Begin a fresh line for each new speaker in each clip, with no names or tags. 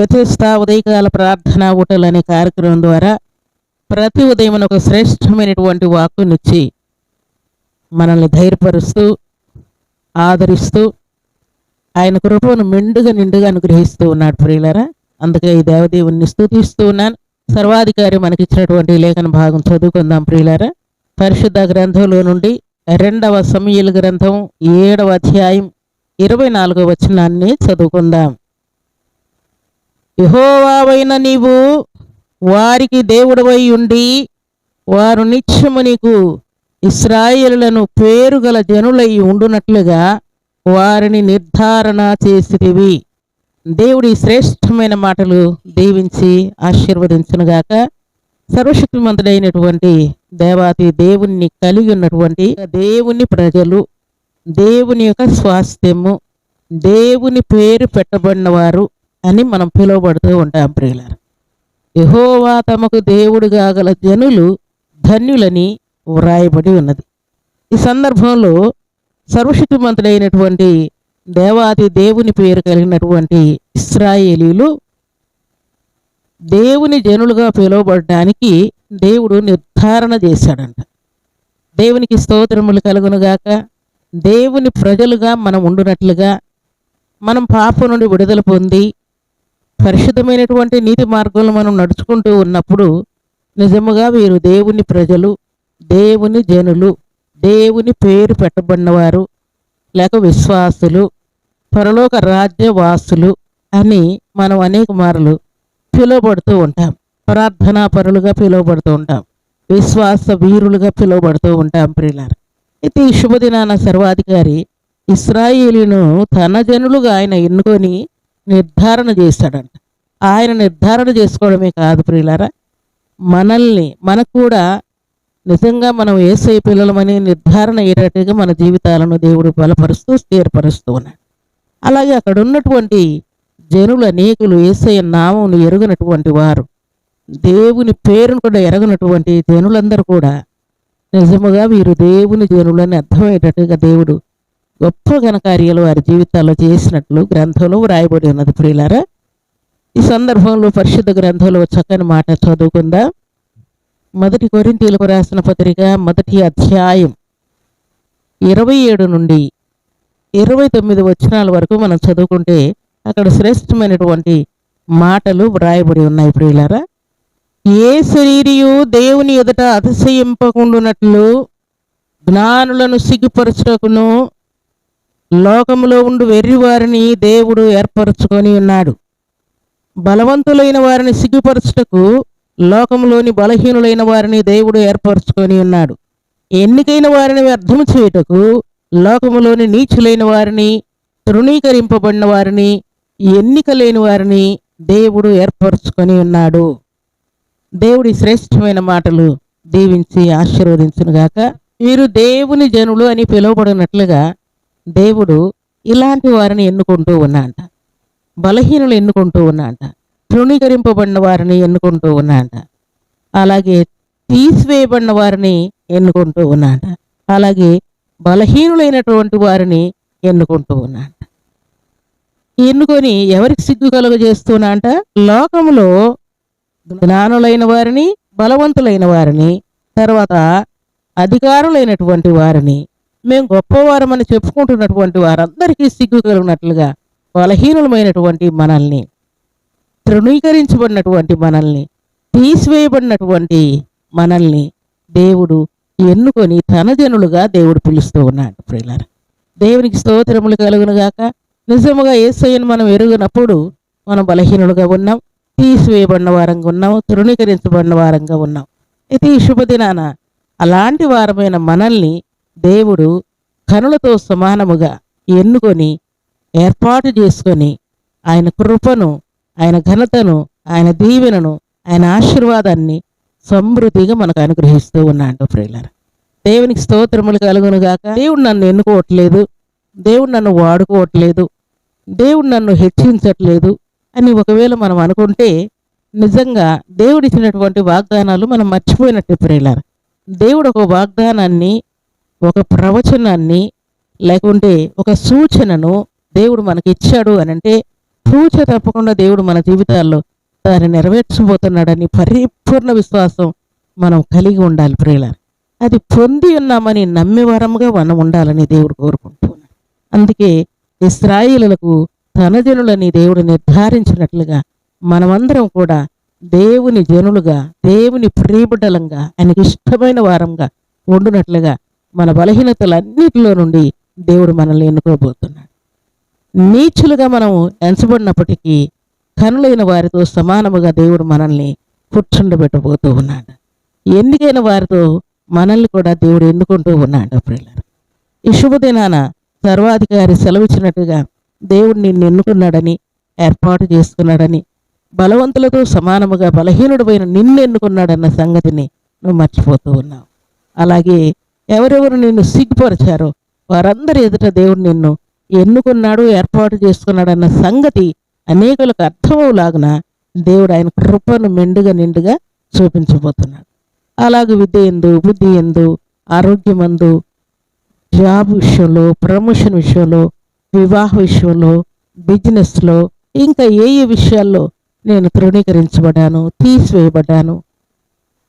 బెతెస్తా ఉదయకాల ప్రార్థన హోటల్ అనే కార్యక్రమం ద్వారా ప్రతి ఉదయం ఒక శ్రేష్టమైనటువంటి వాక్కునిచ్చి మనల్ని ధైర్యపరుస్తూ ఆదరిస్తూ ఆయన కృపను మెండుగా నిండుగా అనుగ్రహిస్తూ ఉన్నాడు ప్రియులరా. అందుకే ఈ దేవదేవుని స్తుతిస్తూ ఉన్నాను. సర్వాధికారి మనకిచ్చినటువంటి లేఖన భాగం చదువుకుందాం ప్రియులరా. పరిశుద్ధ గ్రంథంలో నుండి రెండవ సమీయుల గ్రంథం ఏడవ అధ్యాయం ఇరవై నాలుగవ వచనాన్ని చదువుకుందాం. యహోవావైన నీవు వారికి దేవుడవై ఉండి వారు నిత్యము నీకు ఇస్రాయేలులను పేరుగల జనులై ఉండునట్లుగా వారిని నిర్ధారణ చేసిరివి దేవుడి శ్రేష్టమైన మాటలు దీవించి ఆశీర్వదించునుగాక. సర్వశక్తిమంతుడైనటువంటి దేవాతి దేవుణ్ణి కలిగి ఉన్నటువంటి దేవుని ప్రజలు దేవుని యొక్క స్వాస్థ్యము దేవుని పేరు పెట్టబడిన వారు అని మనం పిలువబడుతూ ఉంటాం ప్రియులారు. యహోవా తమకు దేవుడుగా గల జనులు ధన్యులని వ్రాయబడి ఉన్నది. ఈ సందర్భంలో సర్వశక్తిమంతుడైనటువంటి దేవాది దేవుని పేరు కలిగినటువంటి ఇస్రాయేలీలు దేవుని జనులుగా పిలువబడడానికి దేవుడు నిర్ధారణ చేశాడంట. దేవునికి స్తోత్రములు కలుగునుగాక దేవుని ప్రజలుగా మనం ఉండునట్లుగా మనం పాపం నుండి విడుదల పొంది పరిశుద్ధమైనటువంటి నీతి మార్గంలో మనం నడుచుకుంటూ ఉన్నప్పుడు నిజముగా వీరు దేవుని ప్రజలు దేవుని జనులు దేవుని పేరు పెట్టబడినవారు లేక విశ్వాసులు పరలోక రాజ్యవాసులు అని మనం అనేక మార్లు పిలువబడుతూ ఉంటాం. ప్రార్థనా పరులుగా పిలువబడుతూ ఉంటాం. విశ్వాస వీరులుగా పిలువబడుతూ ఉంటాం ప్రియులార. అయితే ఈ శుభదినాన సర్వాధికారి ఇస్రాయిలీను తన జనులుగా ఆయన ఎన్నుకొని నిర్ధారణ చేశాడంట. ఆయన నిర్ధారణ చేసుకోవడమే కాదు ప్రియులారా మనల్ని మనకు కూడా నిజంగా మనం ఏసై పిల్లలమని నిర్ధారణ అయ్యేటట్టుగా మన జీవితాలను దేవుడు బలపరుస్తూ స్థిరపరుస్తూ ఉన్నాడు. అలాగే అక్కడ ఉన్నటువంటి జనులు అనేకులు ఏసై నామమును ఎరుగనటువంటి వారు దేవుని పేరును కూడా ఎరగనటువంటి జనులందరూ కూడా నిజముగా వీరు దేవుని జనులని అర్థమయ్యేటట్టుగా దేవుడు గొప్ప ఘనకార్యాలు వారి జీవితాల్లో చేసినట్లు గ్రంథంలో వ్రాయబడి ఉన్నది ప్రియులారా. ఈ సందర్భంలో పరిశుద్ధ గ్రంథంలో చక్కని మాట చదువుకుందా. మొదటి కొరింతీలకు రాసిన పత్రిక మొదటి అధ్యాయం ఇరవై ఏడు నుండి ఇరవై తొమ్మిది వచనాల వరకు మనం చదువుకుంటే అక్కడ శ్రేష్టమైనటువంటి మాటలు వ్రాయబడి ఉన్నాయి ప్రియులారా. ఏ శరీరియు దేవుని ఎదుట అతిశయింపకుండునట్లు జ్ఞానులను సిగ్గుపరచుటకును లోకములో ఉండు వెర్రివారిని దేవుడు ఏర్పరచుకొని ఉన్నాడు. బలవంతులైన వారిని సిగ్గుపరచుటకు లోకంలోని బలహీనులైన వారిని దేవుడు ఏర్పరచుకొని ఉన్నాడు. ఎన్నికైన వారిని వ్యర్థము చేయుటకు లోకములోని నీచులైన వారిని తృణీకరింపబడిన వారిని ఎన్నిక లేని వారిని దేవుడు ఏర్పరచుకొని ఉన్నాడు. దేవుడి శ్రేష్టమైన మాటలు దీవించి ఆశీర్వదించునుగాక. వీరు దేవుని జనులు అని పిలువబడినట్లుగా దేవుడు ఇలాంటి వారిని ఎన్నుకుంటూ ఉన్నాంట బలహీనులు ఎన్నుకుంటూ ఉన్నాంట తృణీకరింపబడిన వారిని ఎన్నుకుంటూ ఉన్నాంట అలాగే తీసివేయబడిన వారిని ఎన్నుకుంటూ ఉన్నాంట అలాగే బలహీనులైనటువంటి వారిని ఎన్నుకుంటూ ఉన్నాంట ఎన్నుకొని ఎవరికి సిగ్గు కలుగజేస్తున్నా అంట లోకంలో జ్ఞానులైన వారిని బలవంతులైన వారిని తర్వాత అధికారులైనటువంటి వారిని మేము గొప్పవారమని చెప్పుకుంటున్నటువంటి వారందరికీ సిగ్గు కలిగినట్లుగా బలహీనులమైనటువంటి మనల్ని తృణీకరించబడినటువంటి మనల్ని తీసివేయబడినటువంటి మనల్ని దేవుడు ఎన్నుకొని తన జనులుగా దేవుడు పిలుస్తూ ఉన్నాడు. ప్రియులారా దేవునికి స్తోత్రములు కలుగునుగాక నిజముగా ఏసయ్యను మనం ఎరుగినప్పుడు మనం బలహీనులుగా ఉన్నాం తీసివేయబడిన వారంగా ఉన్నాం తృణీకరించబడిన వారంగా ఉన్నాం. అయితే ఈ శుభదినాన అలాంటి వారమైన మనల్ని దేవుడు కనులతో సమానముగా ఎన్నుకొని ఏర్పాటు చేసుకొని ఆయన కృపను ఆయన ఘనతను ఆయన దీవెనను ఆయన ఆశీర్వాదాన్ని సమృద్ధిగా మనకు అనుగ్రహిస్తూ ఉన్నాడు ప్రియులార. దేవునికి స్తోత్రములు కలుగును గాక. దేవుడు నన్ను ఎన్నుకోవట్లేదు. దేవుడు నన్ను వాడుకోవట్లేదు. దేవుడు నన్ను హెచ్చించట్లేదు అని ఒకవేళ మనం అనుకుంటే నిజంగా దేవుడిచ్చినటువంటి వాగ్దానాలు మనం మర్చిపోయినట్టు ప్రియులార. దేవుడు ఒక వాగ్దానాన్ని ఒక ప్రవచనాన్ని లేకుంటే ఒక సూచనను దేవుడు మనకి ఇచ్చాడు అని అంటే సూచ తప్పకుండా దేవుడు మన జీవితాల్లో దాన్ని నెరవేర్చబోతున్నాడని పరిపూర్ణ విశ్వాసం మనం కలిగి ఉండాలి ప్రియుల అది పొంది ఉన్నామని నమ్మేవారముగా మనం ఉండాలని దేవుడు కోరుకుంటున్నాడు. అందుకే ఇస్రాయిలకు తన జనులని దేవుడు నిర్ధారించినట్లుగా మనమందరం కూడా దేవుని జనులుగా దేవుని ప్రియబిడ్డలంగా ఆయనకి ఇష్టమైన వారంగా ఉండునట్లుగా మన బలహీనతలన్నిటిలో నుండి దేవుడు మనల్ని ఎన్నుకోబోతున్నాడు. నీచులుగా మనం ఎంచబడినప్పటికీ కనులైన వారితో సమానముగా దేవుడు మనల్ని కూర్చుండబెట్టబోతూ ఉన్నాడు. ఎన్నికైన వారితో మనల్ని కూడా దేవుడు ఎన్నుకుంటూ ఉన్నాడు ప్రియులారా. ఈ శుభదినాన సర్వాధికారి సెలవిచ్చినట్టుగా దేవుడు నిన్ను ఎన్నుకున్నాడని ఏర్పాటు చేసుకున్నాడని బలవంతులతో సమానముగా బలహీనుడమైన నిన్ను ఎన్నుకున్నాడన్న సంగతిని నువ్వు మర్చిపోతూ ఉన్నావు. అలాగే ఎవరెవరు నిన్ను సిగ్గుపరిచారో వారందరి ఎదుట దేవుడు నిన్ను ఎన్నుకున్నాడు ఏర్పాటు చేసుకున్నాడన్న సంగతి అనేకులకు అర్థమవులాగున దేవుడు ఆయన కృపను మెండుగా నిండుగా చూపించబోతున్నాడు. అలాగే విద్య ఎందు బుద్ధి ఎందు ఆరోగ్యమందు జాబ్ విషయంలో ప్రమోషన్ విషయంలో వివాహ విషయంలో బిజినెస్లో ఇంకా ఏ ఏ విషయాల్లో నేను తృణీకరించబడ్డాను తీసివేయబడ్డాను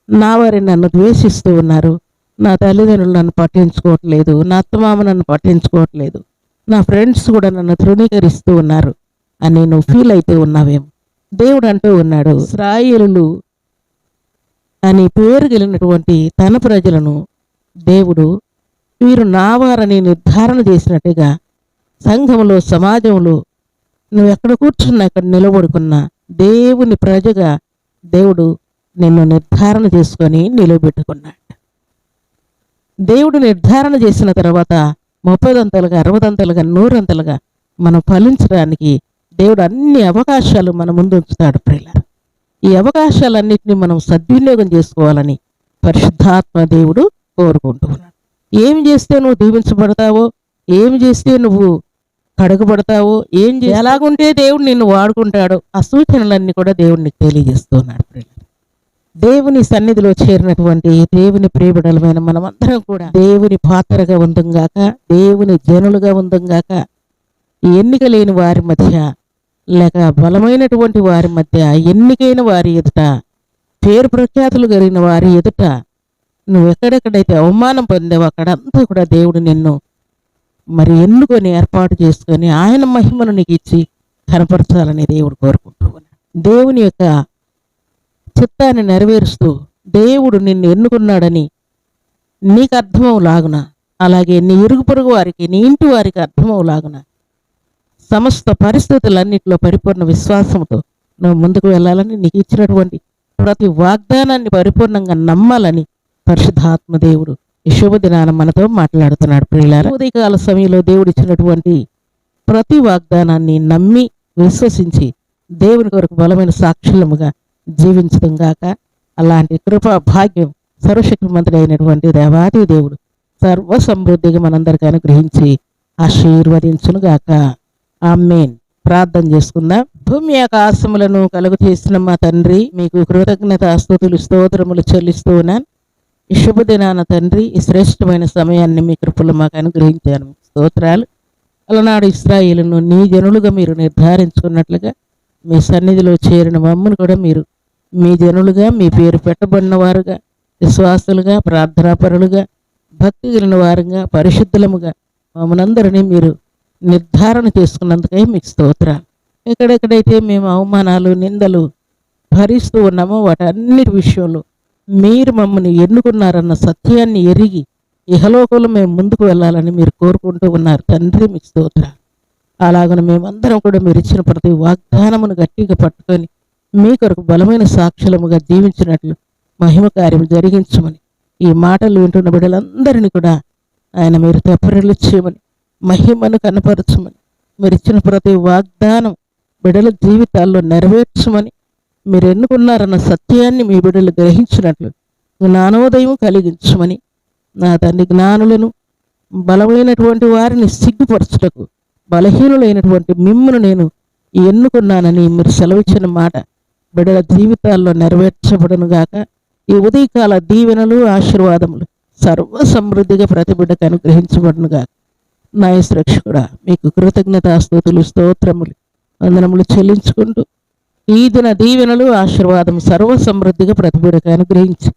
నా వారి నన్ను ద్వేషిస్తూ ఉన్నారు నా తల్లిదండ్రులు నన్ను పట్టించుకోవట్లేదు నా అత్తమామ నన్ను పట్టించుకోవట్లేదు నా ఫ్రెండ్స్ కూడా నన్ను తృణీకరిస్తూ ఉన్నారు అని నువ్వు ఫీల్ అయితే ఉన్నావేమో. దేవుడు అంటూ ఉన్నాడు స్రాయిలు అని పేరు గెలినటువంటి తన ప్రజలను దేవుడు వీరు నావారని నిర్ధారణ చేసినట్టుగా సంఘంలో సమాజంలో నువ్వు ఎక్కడ కూర్చున్నా ఎక్కడ నిలబడుకున్నా దేవుని ప్రజగా దేవుడు నిన్ను నిర్ధారణ చేసుకొని నిలబెట్టుకున్నాడు దేవుడు నిర్ధారణ చేసిన తర్వాత ముప్పదంతలుగా అరవదంతలుగా నూరంతలుగా మనం ఫలించడానికి దేవుడు అన్ని అవకాశాలు మన ముందు ఉంచుతాడు ప్రియులారా. ఈ అవకాశాలన్నింటినీ మనం సద్వినియోగం చేసుకోవాలని పరిశుద్ధాత్మ దేవుడు కోరుకుంటూ ఉన్నాడు. ఏమి చేస్తే నువ్వు దీవించబడతావో ఏమి చేస్తే నువ్వు కడగబడతావో ఏం ఎలాగుంటే దేవుడు నిన్ను వాడుకుంటాడో ఆ సూచనలన్నీ కూడా దేవుడు నీకు తెలియజేస్తున్నాడు ప్రియులారా. దేవుని సన్నిధిలో చేరినటువంటి దేవుని ప్రియబడలమైన మనమందరం కూడా దేవుని పాత్రగా ఉందంగాక దేవుని జనులుగా ఉందంగాక ఎన్నిక లేని వారి మధ్య లేక బలమైనటువంటి వారి మధ్య ఎన్నికైన వారి ఎదుట పేరు ప్రఖ్యాతులు కలిగిన వారి ఎదుట నువ్వు ఎక్కడెక్కడైతే అవమానం పొందావో అక్కడంతా కూడా దేవుడు నిన్ను మరి ఎన్నుకొని ఏర్పాటు చేసుకొని ఆయన మహిమను నీకు ఇచ్చి కనపరచాలని దేవుడు కోరుకుంటూ దేవుని యొక్క చిత్తాన్ని నెరవేరుస్తూ దేవుడు నిన్ను ఎన్నుకున్నాడని నీకు అర్థమవులాగున అలాగే నీ ఇరుగు పొరుగు వారికి నీ ఇంటి వారికి అర్థమవులాగున. సమస్త పరిస్థితులన్నింటిలో పరిపూర్ణ విశ్వాసంతో నువ్వు ముందుకు వెళ్ళాలని నీకు ఇచ్చినటువంటి ప్రతి వాగ్దానాన్ని పరిపూర్ణంగా నమ్మాలని పరిశుద్ధాత్మ దేవుడు ఈ శుభదినాన మనతో మాట్లాడుతున్నాడు. ప్రియులారా ఉదయకాల సమయంలో దేవుడు ఇచ్చినటువంటి ప్రతి వాగ్దానాన్ని నమ్మి విశ్వసించి దేవుని కొరకు బలమైన సాక్షులముగా జీవించడం గాక. అలాంటి కృపా భాగ్యం సర్వశక్తిమంతుడు అయినటువంటి దేవాది దేవుడు సర్వ సమృద్ధిగా మనందరికీ అనుగ్రహించి ఆశీర్వదించును గాక. ఆమెన్. ప్రార్థన చేసుకుందాం. భూమి ఆకాశములను కలుగు చేసిన మా తండ్రి మీకు కృతజ్ఞత స్థుతులు స్తోత్రములు చెల్లిస్తూ ఉన్నాను ఈ శుభదినాన తండ్రి ఈ శ్రేష్టమైన సమయాన్ని మీ కృపలు మాకు అనుగ్రహించాను. స్తోత్రాలు. అలనాడు ఇస్రాయిలను నీ జనులుగా మీరు నిర్ధారించుకున్నట్లుగా మీ సన్నిధిలో చేరిన మమ్మల్ని కూడా మీరు మీ జనులుగా మీ పేరు పెట్టబడిన వారుగా విశ్వాసులుగా ప్రార్థనాపరులుగా భక్తి కలిగిన వారుగా పరిశుద్ధులముగా మమ్మల్ని మీరు నిర్ధారణ చేసుకున్నందుకై మీకు స్తోత్ర. ఎక్కడెక్కడైతే మేము అవమానాలు నిందలు భరిస్తూ ఉన్నామో వాటన్నిటి విషయంలో మీరు మమ్మల్ని ఎన్నుకున్నారన్న సత్యాన్ని ఎరిగి ఇహలోకంలో మేము ముందుకు వెళ్ళాలని మీరు కోరుకుంటూ ఉన్నారు. తండ్రి మీకు స్తోత్రాలు అలాగను మేమందరం కూడా మీరు ఇచ్చిన ప్రతి వాగ్దానమును గట్టిగా పట్టుకొని మీ కొరకు బలమైన సాక్షులముగా జీవించినట్లు మహిమ కార్యం జరిగించమని ఈ మాటలు వింటున్న బిడ్డలందరినీ కూడా ఆయన మీరు తెప్పరిల్లిచ్చేయమని మహిమను కనపరచమని మీరు ఇచ్చిన ప్రతి వాగ్దానం బిడ్డల జీవితాల్లో నెరవేర్చమని మీరు ఎన్నుకున్నారన్న సత్యాన్ని మీ బిడ్డలు గ్రహించినట్లు జ్ఞానోదయం కలిగించమని నా తండ్రి జ్ఞానులను బలమైనటువంటి వారిని సిగ్గుపరచుటకు బలహీనులైనటువంటి మిమ్మును నేను ఎన్నుకున్నానని మీరు సెలవిచ్చిన మాట బిడ్డల జీవితాల్లో నెరవేర్చబడను గాక. ఈ ఉదయకాల దీవెనలు ఆశీర్వాదములు సర్వ సమృద్ధిగా ప్రతి బిడ్డకు అనుగ్రహించబడును గాక. నా సురక్షకుడా మీకు కృతజ్ఞతాస్తుతులు స్తోత్రములు వందనములు చెల్లించుకుంటూ ఈ దిన దీవెనలు ఆశీర్వాదం సర్వ సమృద్ధిగా ప్రతి బిడ్డకు అనుగ్రహించి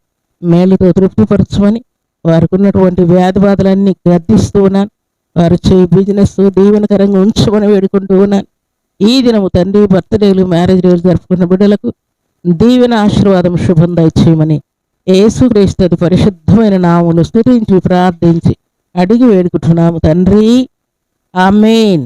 మేలుతో తృప్తిపరచమని వారికి ఉన్నటువంటి వ్యాధి బాధలన్నీ గద్దిస్తూ ఉన్నాను. వారు చేయి బిజినెస్ దీవెనకరంగా ఉంచుకొని వేడుకుంటూ ఉన్నాను. ఈ దినము తండ్రి బర్త్డేలు మ్యారేజ్ డేలు జరుపుకున్న బిడ్డలకు దీవెన ఆశీర్వాదం శుభం దయచేయమని యేసుక్రీస్తు పరిశుద్ధమైన నాములు స్థుతించి ప్రార్థించి అడిగి వేడుకుంటున్నాము తండ్రి. ఆమెన్.